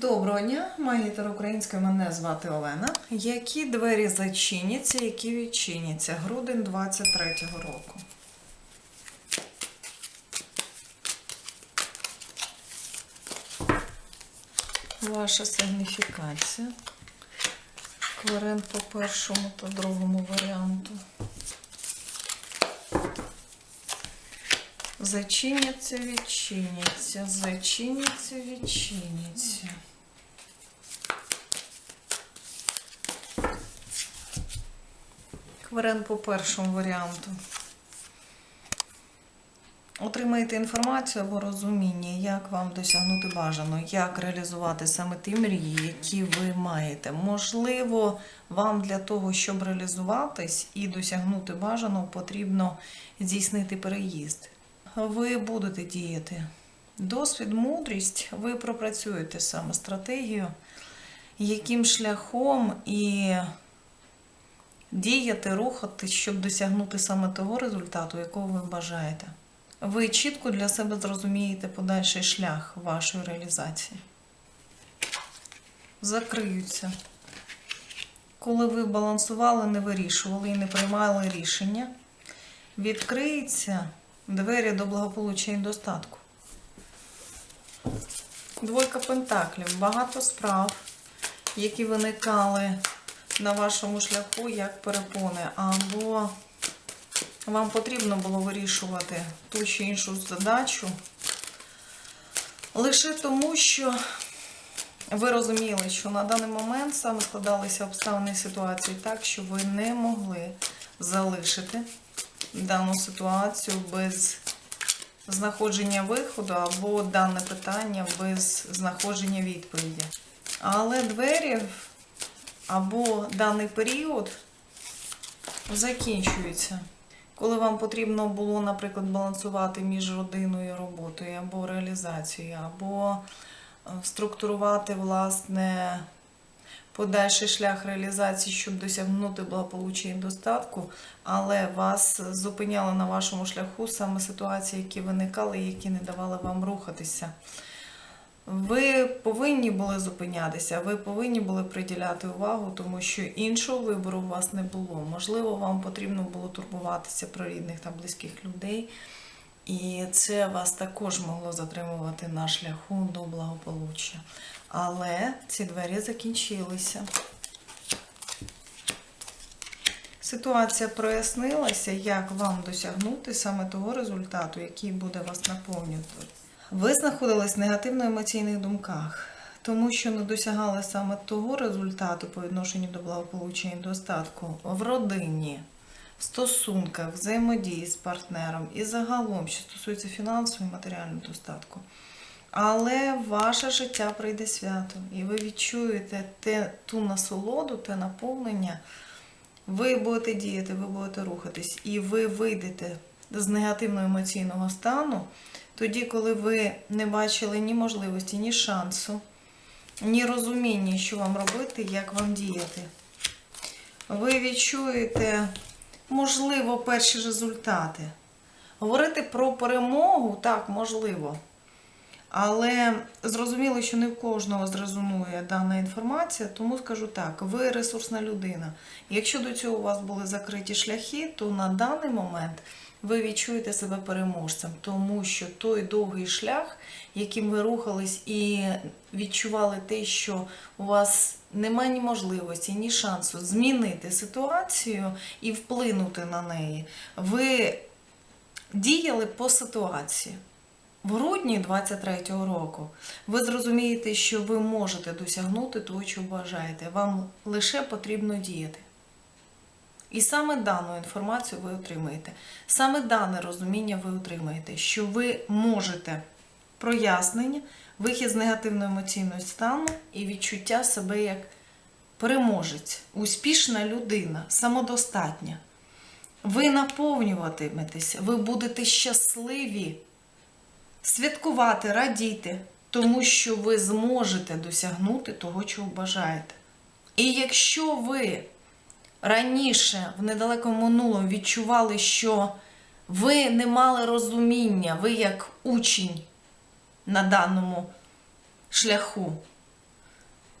Доброго дня, магітер української, мене звати Олена. Які двері зачиняться, які відчиняться? Грудень 23-го року. Ваша сигніфікація. Кварен по першому та другому варіанту. Зачиняться, відчиняться, зачиняться, відчиняться. Кварен по першому варіанту. Отримаєте інформацію або розуміння, як вам досягнути бажано, як реалізувати саме ті мрії, які ви маєте. Можливо, вам для того, щоб реалізуватись і досягнути бажаного, потрібно здійснити переїзд. Ви будете діяти. Досвід, мудрість, ви пропрацюєте саме стратегію, яким шляхом і діяти, рухати, щоб досягнути саме того результату, якого ви бажаєте. Ви чітко для себе зрозумієте подальший шлях вашої реалізації. Закриються. Коли ви балансували, не вирішували і не приймали рішення, відкриються двері до благополуччя і достатку. Двойка пентаклів, багато справ, які виникали на вашому шляху як перепони, або вам потрібно було вирішувати ту чи іншу задачу лише тому, що ви розуміли, що на даний момент саме складалися обставини ситуації так, що ви не могли залишити дану ситуацію без знаходження виходу або дане питання без знаходження відповіді. Але двері або даний період закінчуються. Коли вам потрібно було, наприклад, балансувати між родиною і роботою, або реалізацією, або е, структурувати власне подальший шлях реалізації, щоб досягнути благополуччя і достатку, але вас зупиняли на вашому шляху саме ситуації, які виникали, які не давали вам рухатися. Ви повинні були зупинятися, ви повинні були приділяти увагу, тому що іншого вибору у вас не було. Можливо, вам потрібно було турбуватися про рідних та близьких людей, і це вас також могло затримувати на шляху до благополуччя. Але ці двері закінчилися. Ситуація прояснилася, як вам досягнути саме того результату, який буде вас наповнювати. Ви знаходились в негативно-емоційних думках, тому що не досягали саме того результату по відношенню до благополуччя і достатку в родині, в стосунках, взаємодії з партнером і загалом, що стосується фінансового і матеріального достатку. Але ваше життя прийде свято, і ви відчуєте те, ту насолоду, те наповнення. Ви будете діяти, ви будете рухатись, і ви вийдете з негативного емоційного стану тоді, коли ви не бачили ні можливості, ні шансу, ні розуміння, що вам робити, як вам діяти. Ви відчуєте, можливо, перші результати. Говорити про перемогу так, можливо. Але зрозуміло, що не в кожного зрезонує дана інформація, тому скажу так: ви ресурсна людина. Якщо до цього у вас були закриті шляхи, то на даний момент ви відчуєте себе переможцем, тому що той довгий шлях, яким ви рухались і відчували те, що у вас немає ні можливості, ні шансу змінити ситуацію і вплинути на неї, ви діяли по ситуації. В грудні 23-го року ви зрозумієте, що ви можете досягнути того, що бажаєте. Вам лише потрібно діяти. І саме дану інформацію ви отримаєте. Саме дане розуміння ви отримаєте, що ви можете прояснення, вихід з негативного емоційного стану і відчуття себе як переможець, успішна людина, самодостатня. Ви наповнюватиметеся, ви будете щасливі святкувати, радіти, тому що ви зможете досягнути того, чого бажаєте. І якщо ви раніше в недалекому минулому відчували, що ви не мали розуміння, ви як учень на даному шляху,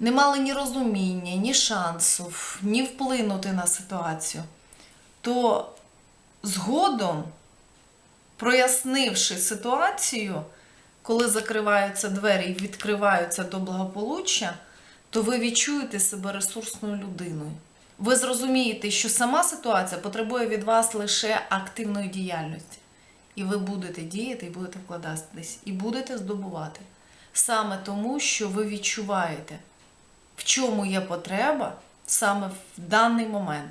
не мали ні розуміння, ні шансів, ні вплинути на ситуацію, то згодом, прояснивши ситуацію, коли закриваються двері і відкриваються до благополуччя, то ви відчуєте себе ресурсною людиною. Ви зрозумієте, що сама ситуація потребує від вас лише активної діяльності. І ви будете діяти, і будете вкладатись, і будете здобувати. Саме тому, що ви відчуваєте, в чому є потреба саме в даний момент.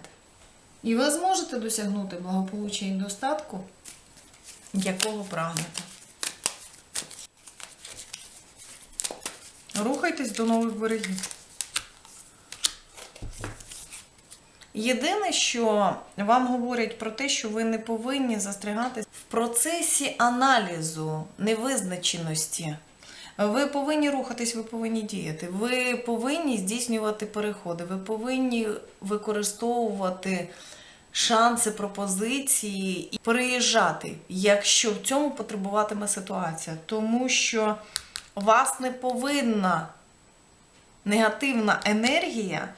І ви зможете досягнути благополуччя і достатку, якого прагнете. Рухайтесь до нових берегів. Єдине, що вам говорять про те, що ви не повинні застрягатись в процесі аналізу невизначеності. Ви повинні рухатись, ви повинні діяти. Ви повинні здійснювати переходи, ви повинні використовувати шанси, пропозиції і переїжджати, якщо в цьому потребуватиме ситуація. Тому що вас не повинна негативна енергія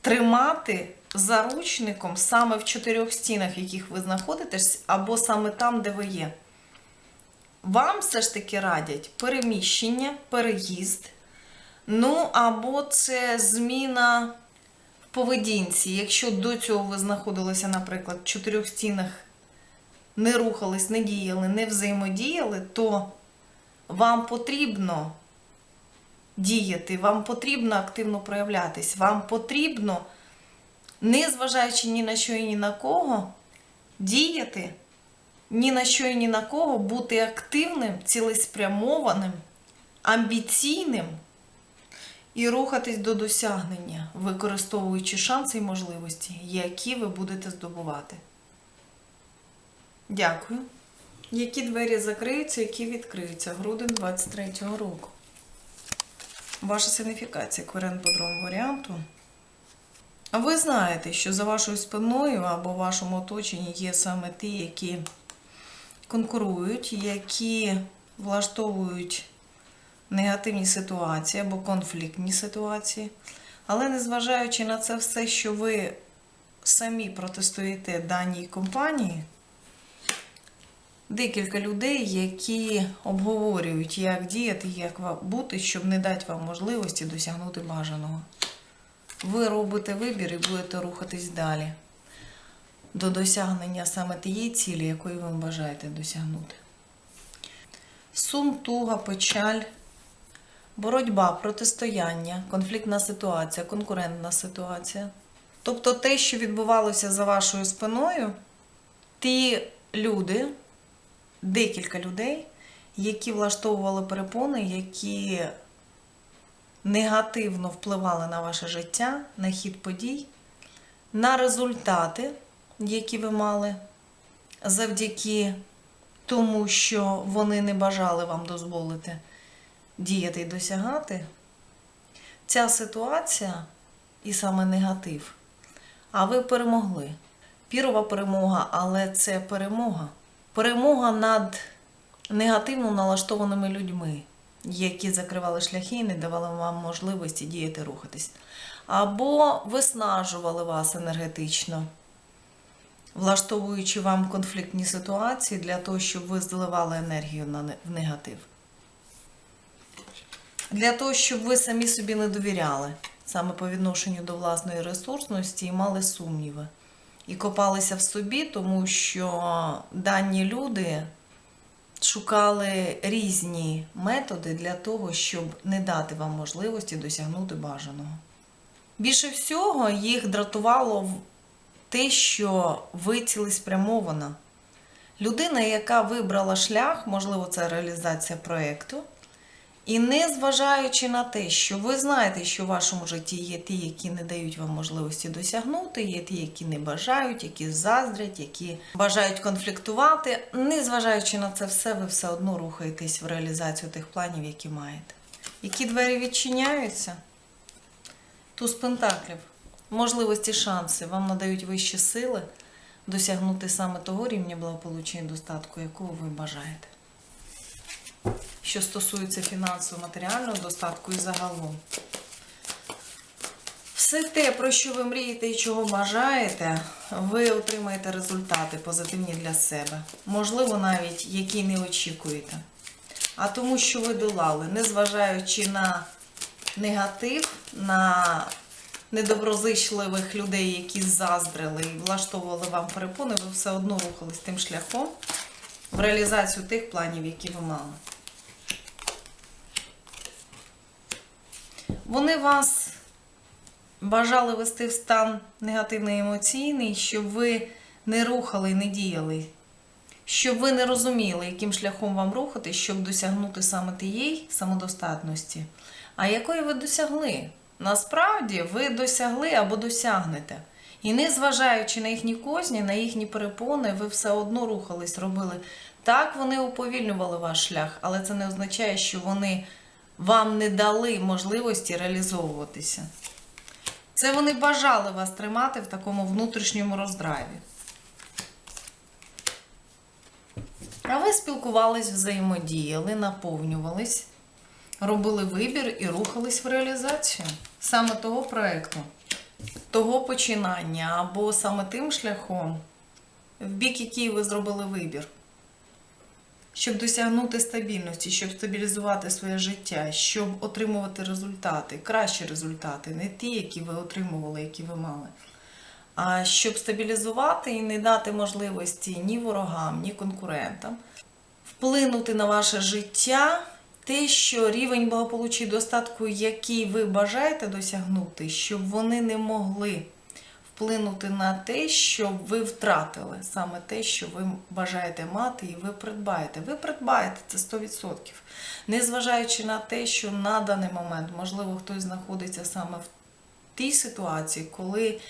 тримати заручником саме в чотирьох стінах, в яких ви знаходитесь, або саме там, де ви є. Вам все ж таки радять переміщення, переїзд. Ну, або це зміна поведінці. Якщо до цього ви знаходилися, наприклад, в чотирьох стінах, не рухались, не діяли, не взаємодіяли, то вам потрібно діяти, вам потрібно активно проявлятись, вам потрібно, не зважаючи ні на що і ні на кого, діяти, ні на що і ні на кого, бути активним, цілеспрямованим, амбіційним і рухатись до досягнення, використовуючи шанси і можливості, які ви будете здобувати. Дякую. Які двері закриються, які відкриються? Грудень 23-го року. Ваша сигніфікація кварен по другому варіанту. Ви знаєте, що за вашою спиною або в вашому оточенні є саме ті, які конкурують, які влаштовують негативні ситуації або конфліктні ситуації. Але незважаючи на це все, що ви самі протистоїте даній компанії, декілька людей, які обговорюють, як діяти, як бути, щоб не дати вам можливості досягнути бажаного. Ви робите вибір і будете рухатись далі до досягнення саме тієї цілі, якої ви бажаєте досягнути. Сум, туга, печаль, боротьба, протистояння, конфліктна ситуація, конкурентна ситуація. Тобто те, що відбувалося за вашою спиною, ті люди, декілька людей, які влаштовували перепони, які негативно впливали на ваше життя, на хід подій, на результати, які ви мали, завдяки тому, що вони не бажали вам дозволити діяти і досягати. Ця ситуація і саме негатив. А ви перемогли. Пірова перемога, але це перемога. Перемога над негативно налаштованими людьми, які закривали шляхи і не давали вам можливості діяти, рухатись. Або виснажували вас енергетично, влаштовуючи вам конфліктні ситуації для того, щоб ви зливали енергію в негатив. Для того, щоб ви самі собі не довіряли саме по відношенню до власної ресурсності і мали сумніви. І копалися в собі, тому що дані люди шукали різні методи для того, щоб не дати вам можливості досягнути бажаного. Більше всього їх дратувало те, що ви цілеспрямована. Людина, яка вибрала шлях, можливо, це реалізація проєкту, і не зважаючи на те, що ви знаєте, що в вашому житті є ті, які не дають вам можливості досягнути, є ті, які не бажають, які заздрять, які бажають конфліктувати. Не зважаючи на це все, ви все одно рухаєтесь в реалізацію тих планів, які маєте. Які двері відчиняються? Туз пентаклів. Можливості, шанси вам надають вищі сили досягнути саме того рівня благополуччя і достатку, якого ви бажаєте що стосується фінансово-матеріального достатку і загалом. все те, про що ви мрієте і чого бажаєте, ви отримаєте результати позитивні для себе. Можливо, навіть які не очікуєте. А тому, що ви долали, незважаючи на негатив, на недоброзичливих людей, які заздрили і влаштовували вам перепони, ви все одно рухались тим шляхом в реалізацію тих планів, які ви мали. Вони вас бажали вести в стан негативний емоційний, щоб ви не рухали і не діяли, щоб ви не розуміли, яким шляхом вам рухати, щоб досягнути саме тієї самодостатності, а якої ви досягли. Насправді ви досягли або досягнете. І незважаючи на їхні козні, на їхні перепони, ви все одно рухались, робили. Так, вони уповільнювали ваш шлях, але це не означає, що вони вам не дали можливості реалізовуватися. Це вони бажали вас тримати в такому внутрішньому роздраві. А ви спілкувались, взаємодіяли, наповнювались, робили вибір і рухались в реалізацію саме того проєкту, того починання або саме тим шляхом, в бік який ви зробили вибір. Щоб досягнути стабільності, щоб стабілізувати своє життя, щоб отримувати результати, кращі результати, не ті, які ви отримували, які ви мали. А щоб стабілізувати і не дати можливості ні ворогам, ні конкурентам вплинути на ваше життя, те, що рівень благополуччя і достатку, який ви бажаєте досягнути, щоб вони не могли вплинути на те, щоб ви втратили саме те, що ви бажаєте мати, і ви придбаєте. Ви придбаєте це 100%. Незважаючи на те, що на даний момент, можливо, хтось знаходиться саме в тій ситуації, коли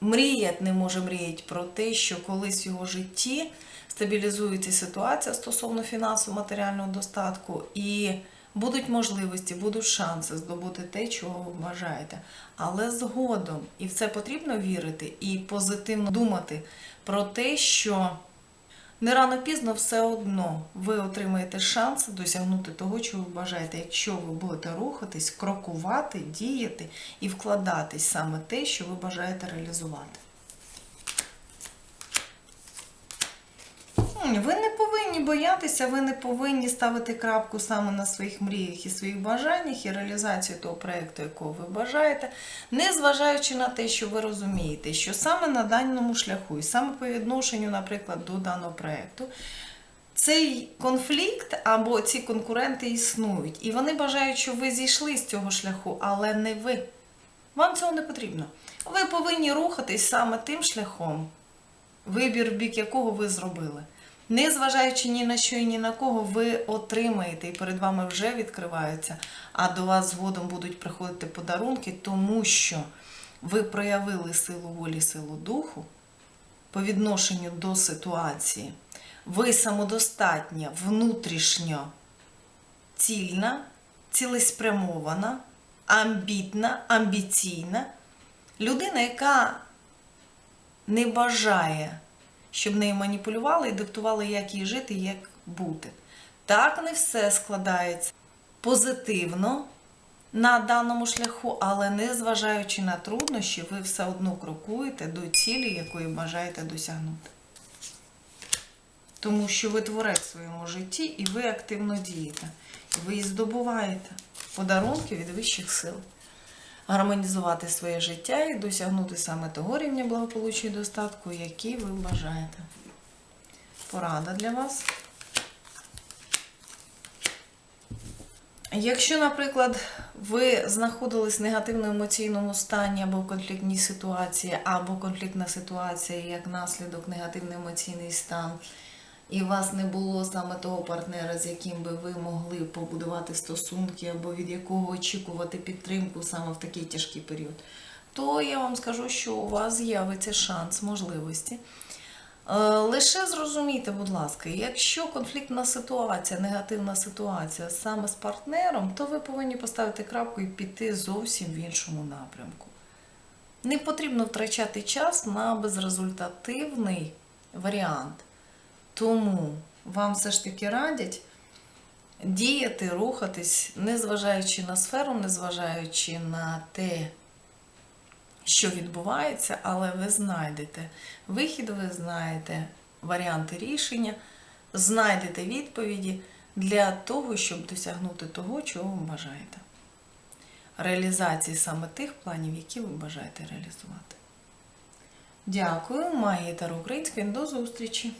мріять не може мріяти про те, що колись в його житті стабілізується ситуація стосовно фінансово-матеріального достатку, і будуть можливості, будуть шанси здобути те, чого ви бажаєте. Але згодом, і в це потрібно вірити, і позитивно думати про те, що не рано пізно все одно ви отримаєте шанс досягнути того, чого ви бажаєте, якщо ви будете рухатись, крокувати, діяти і вкладатись саме те, що ви бажаєте реалізувати. Ви не повинні боятися, ви не повинні ставити крапку саме на своїх мріях і своїх бажаннях і реалізацію того проєкту, якого ви бажаєте, незважаючи на те, що ви розумієте, що саме на даному шляху, і саме по відношенню, наприклад, до даного проєкту, цей конфлікт або ці конкуренти існують. І вони бажають, щоб ви зійшли з цього шляху, але не ви. Вам цього не потрібно. Ви повинні рухатись саме тим шляхом, вибір бік якого ви зробили. Незважаючи ні на що і ні на кого, ви отримаєте, і перед вами вже відкриваються, а до вас згодом будуть приходити подарунки, тому що ви проявили силу волі, силу духу по відношенню до ситуації. Ви самодостатня, внутрішньо цільна, цілеспрямована, амбітна, амбіційна людина, яка не бажає, щоб нею маніпулювали і диктували, як їй жити, як бути. Так не все складається позитивно на даному шляху, але незважаючи на труднощі, ви все одно крокуєте до цілі, якої бажаєте досягнути. Тому що ви творець в своєму житті і ви активно дієте. І ви її здобуваєте подарунки від вищих сил гармонізувати своє життя і досягнути саме того рівня благополуччя і достатку, який ви бажаєте. Порада для вас. Якщо, наприклад, ви знаходились в негативно-емоційному стані або в конфліктній ситуації, або конфліктна ситуація як наслідок негативно-емоційний стан, і у вас не було саме того партнера, з яким би ви могли побудувати стосунки, або від якого очікувати підтримку саме в такий тяжкий період, то я вам скажу, що у вас з'явиться шанс, можливості. Е, Лише зрозумійте, будь ласка, якщо конфліктна ситуація, негативна ситуація саме з партнером, то ви повинні поставити крапку і піти зовсім в іншому напрямку. Не потрібно втрачати час на безрезультативний варіант. Тому вам все ж таки радять діяти, рухатись, незважаючи на сферу, незважаючи на те, що відбувається, але ви знайдете вихід, ви знаєте варіанти рішення, знайдете відповіді для того, щоб досягнути того, чого ви бажаєте. Реалізації саме тих планів, які ви бажаєте реалізувати. Дякую, магія Таро. До зустрічі!